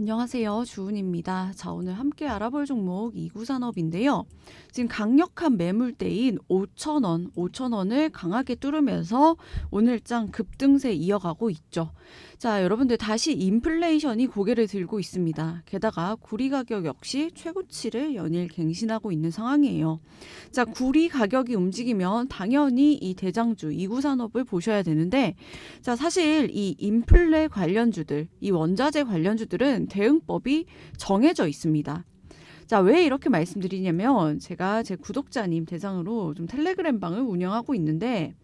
안녕하세요. 주은입니다. 자, 오늘 함께 알아볼 종목 이구산업인데요. 지금 강력한 매물대인 5,000원, 5,000원을 강하게 뚫으면서 오늘장 급등세 이어가고 있죠. 자, 여러분들 다시 인플레이션이 고개를 들고 있습니다. 게다가 구리 가격 역시 최고치를 연일 갱신하고 있는 상황이에요. 자, 구리 가격이 움직이면 당연히 이 대장주 이구산업을 보셔야 되는데 자, 사실 이 인플레 관련주들, 이 원자재 관련주들은 대응법이 정해져 있습니다. 자, 왜 이렇게 말씀드리냐면 제가 제 구독자님 대상으로 좀 텔레그램 방을 운영하고 있는데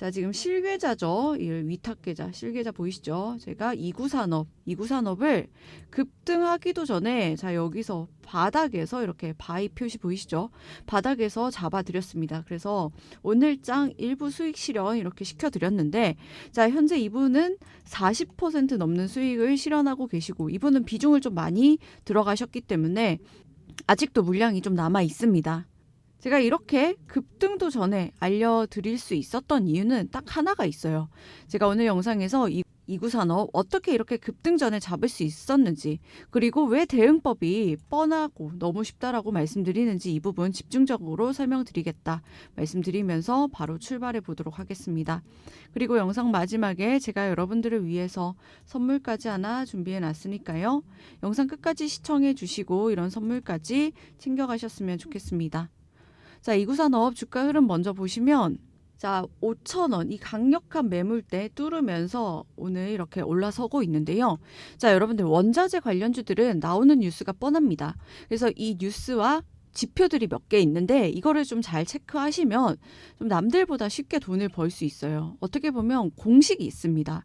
자, 지금 실계좌죠. 이 위탁 계좌, 실계좌 보이시죠? 제가 이구산업, 이구산업을 급등하기도 전에 자, 여기서 바닥에서 이렇게 바이 표시 보이시죠? 바닥에서 잡아드렸습니다. 그래서 오늘장 일부 수익 실현 이렇게 시켜드렸는데 자, 현재 이분은 40% 넘는 수익을 실현하고 계시고 이분은 비중을 좀 많이 들어가셨기 때문에 아직도 물량이 좀 남아 있습니다. 제가 이렇게 급등도 전에 알려드릴 수 있었던 이유는 딱 하나가 있어요. 제가 오늘 영상에서 이, 이구산업 어떻게 이렇게 급등 전에 잡을 수 있었는지 그리고 왜 대응법이 뻔하고 너무 쉽다라고 말씀드리는지 이 부분 집중적으로 설명드리겠다 말씀드리면서 바로 출발해 보도록 하겠습니다. 그리고 영상 마지막에 제가 여러분들을 위해서 선물까지 하나 준비해 놨으니까요. 영상 끝까지 시청해 주시고 이런 선물까지 챙겨가셨으면 좋겠습니다. 자, 이구산업 주가 흐름 먼저 보시면 자, 5,000원 이 강력한 매물대 뚫으면서 오늘 이렇게 올라서고 있는데요. 자, 여러분들 원자재 관련주들은 나오는 뉴스가 뻔합니다. 그래서 이 뉴스와 지표들이 몇 개 있는데 이거를 좀 잘 체크하시면 좀 남들보다 쉽게 돈을 벌 수 있어요. 어떻게 보면 공식이 있습니다.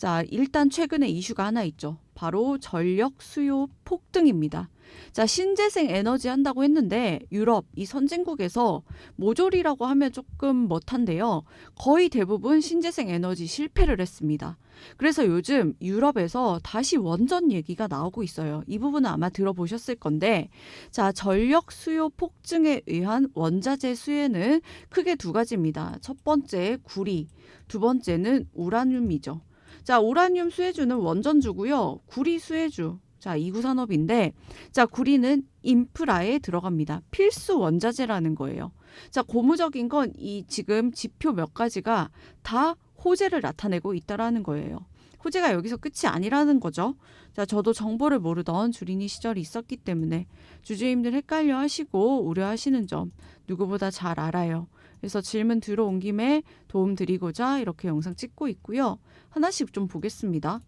자, 일단 최근에 이슈가 하나 있죠. 바로 전력 수요 폭등입니다. 자, 신재생 에너지 한다고 했는데 유럽 이 선진국에서 모조리라고 하면 조금 못한데요. 거의 대부분 신재생 에너지 실패를 했습니다. 그래서 요즘 유럽에서 다시 원전 얘기가 나오고 있어요. 이 부분은 아마 들어보셨을 건데, 자, 전력 수요 폭증에 의한 원자재 수혜는 크게 두 가지입니다. 첫 번째, 구리. 두 번째는 우라늄이죠. 자, 우라늄 수혜주는 원전주고요. 구리 수혜주. 자, 이구 산업인데, 자, 구리는 인프라에 들어갑니다. 필수 원자재라는 거예요. 자, 고무적인 건 이 지금 지표 몇 가지가 다 호재를 나타내고 있다라는 거예요. 호재가 여기서 끝이 아니라는 거죠. 자, 저도 정보를 모르던 주린이 시절이 있었기 때문에 주주님들 헷갈려 하시고 우려하시는 점 누구보다 잘 알아요. 그래서 질문 들어온 김에 도움 드리고자 이렇게 영상 찍고 있고요. 하나씩 좀 보겠습니다.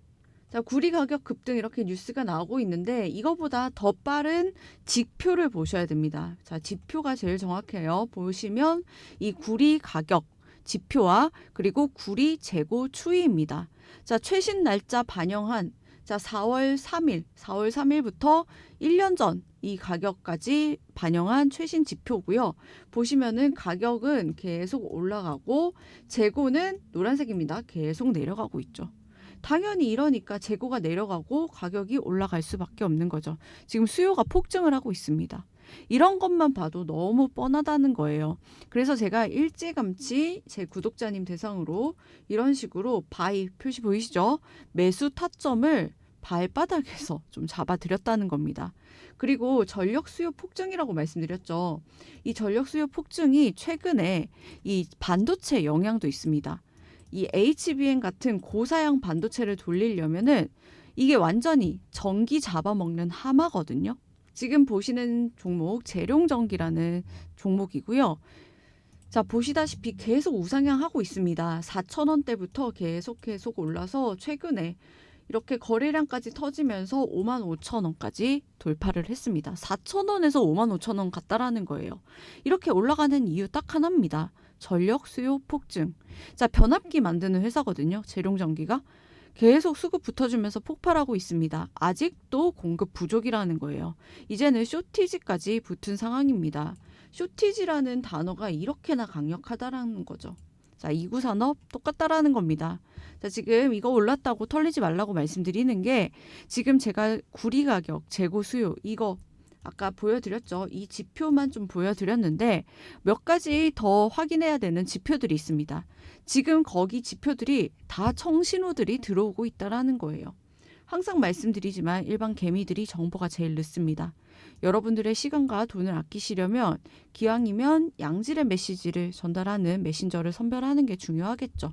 자, 구리 가격 급등 이렇게 뉴스가 나오고 있는데 이거보다 더 빠른 지표를 보셔야 됩니다. 자, 지표가 제일 정확해요. 보시면 이 구리 가격 지표와 그리고 구리 재고 추이입니다. 자, 최신 날짜 반영한 자, 4월 3일, 4월 3일부터 1년 전 이 가격까지 반영한 최신 지표고요. 보시면은 가격은 계속 올라가고 재고는 노란색입니다. 계속 내려가고 있죠. 당연히 이러니까 재고가 내려가고 가격이 올라갈 수밖에 없는 거죠. 지금 수요가 폭증을 하고 있습니다. 이런 것만 봐도 너무 뻔하다는 거예요. 그래서 제가 일찌감치 제 구독자님 대상으로 이런 식으로 바이 표시 보이시죠? 매수 타점을 발바닥에서 좀 잡아드렸다는 겁니다. 그리고 전력 수요 폭증이라고 말씀드렸죠. 이 전력 수요 폭증이 최근에 이 반도체 영향도 있습니다. 이 HBM 같은 고사양 반도체를 돌리려면은 이게 완전히 전기 잡아먹는 하마거든요. 지금 보시는 종목 재룡전기라는 종목이고요. 자, 보시다시피 계속 우상향하고 있습니다. 4천 원대부터 계속 계속 올라서 최근에 이렇게 거래량까지 터지면서 5만 5천 원까지 돌파를 했습니다. 4천 원에서 5만 5천 원 갔다라는 거예요. 이렇게 올라가는 이유 딱 하나입니다. 전력 수요 폭증. 자, 변압기 만드는 회사거든요. 재룡전기가. 계속 수급 붙어주면서 폭발하고 있습니다. 아직도 공급 부족이라는 거예요. 이제는 쇼티지까지 붙은 상황입니다. 쇼티지라는 단어가 이렇게나 강력하다라는 거죠. 자, 이구 산업 똑같다라는 겁니다. 자, 지금 이거 올랐다고 털리지 말라고 말씀드리는 게 지금 제가 구리 가격, 재고 수요 이거 아까 보여드렸죠. 이 지표만 좀 보여드렸는데 몇 가지 더 확인해야 되는 지표들이 있습니다. 지금 거기 지표들이 다 청신호들이 들어오고 있다라는 거예요. 항상 말씀드리지만 일반 개미들이 정보가 제일 늦습니다. 여러분들의 시간과 돈을 아끼시려면 기왕이면 양질의 메시지를 전달하는 메신저를 선별하는 게 중요하겠죠.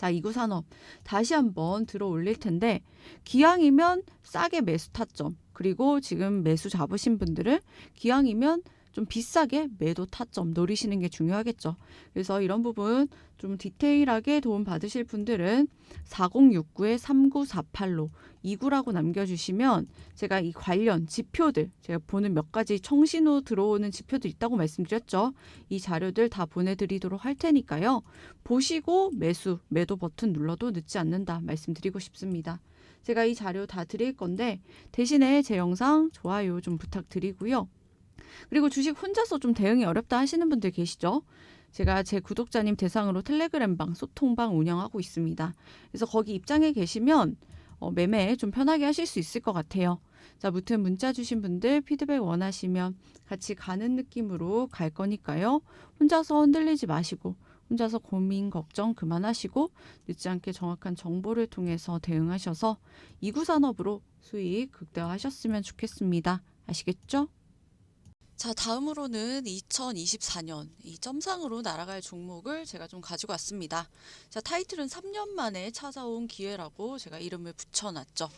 자, 이구산업. 다시 한번 들어 올릴 텐데 기왕이면 싸게 매수 타점 그리고 지금 매수 잡으신 분들은 기왕이면 좀 비싸게 매도 타점 노리시는 게 중요하겠죠. 그래서 이런 부분 좀 디테일하게 도움 받으실 분들은 4069에 3948로 29라고 남겨주시면 제가 이 관련 지표들 제가 보는 몇 가지 청신호 들어오는 지표도 있다고 말씀드렸죠. 이 자료들 다 보내드리도록 할 테니까요. 보시고 매수 매도 버튼 눌러도 늦지 않는다 말씀드리고 싶습니다. 제가 이 자료 다 드릴 건데 대신에 제 영상 좋아요 좀 부탁드리고요. 그리고 주식 혼자서 좀 대응이 어렵다 하시는 분들 계시죠? 제가 제 구독자님 대상으로 텔레그램방, 소통방 운영하고 있습니다. 그래서 거기 입장에 계시면 어, 매매 좀 편하게 하실 수 있을 것 같아요. 자, 무튼 문자 주신 분들 피드백 원하시면 같이 가는 느낌으로 갈 거니까요. 혼자서 흔들리지 마시고 혼자서 고민 걱정 그만하시고 늦지 않게 정확한 정보를 통해서 대응하셔서 이구 산업으로 수익 극대화하셨으면 좋겠습니다. 아시겠죠? 자, 다음으로는 2024년 이 점상으로 날아갈 종목을 제가 좀 가지고 왔습니다. 자, 타이틀은 3년 만에 찾아온 기회라고 제가 이름을 붙여놨죠.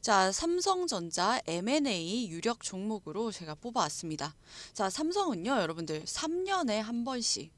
자, 삼성전자 M&A 유력 종목으로 제가 뽑아왔습니다. 자, 삼성은요, 여러분들 3년에 한 번씩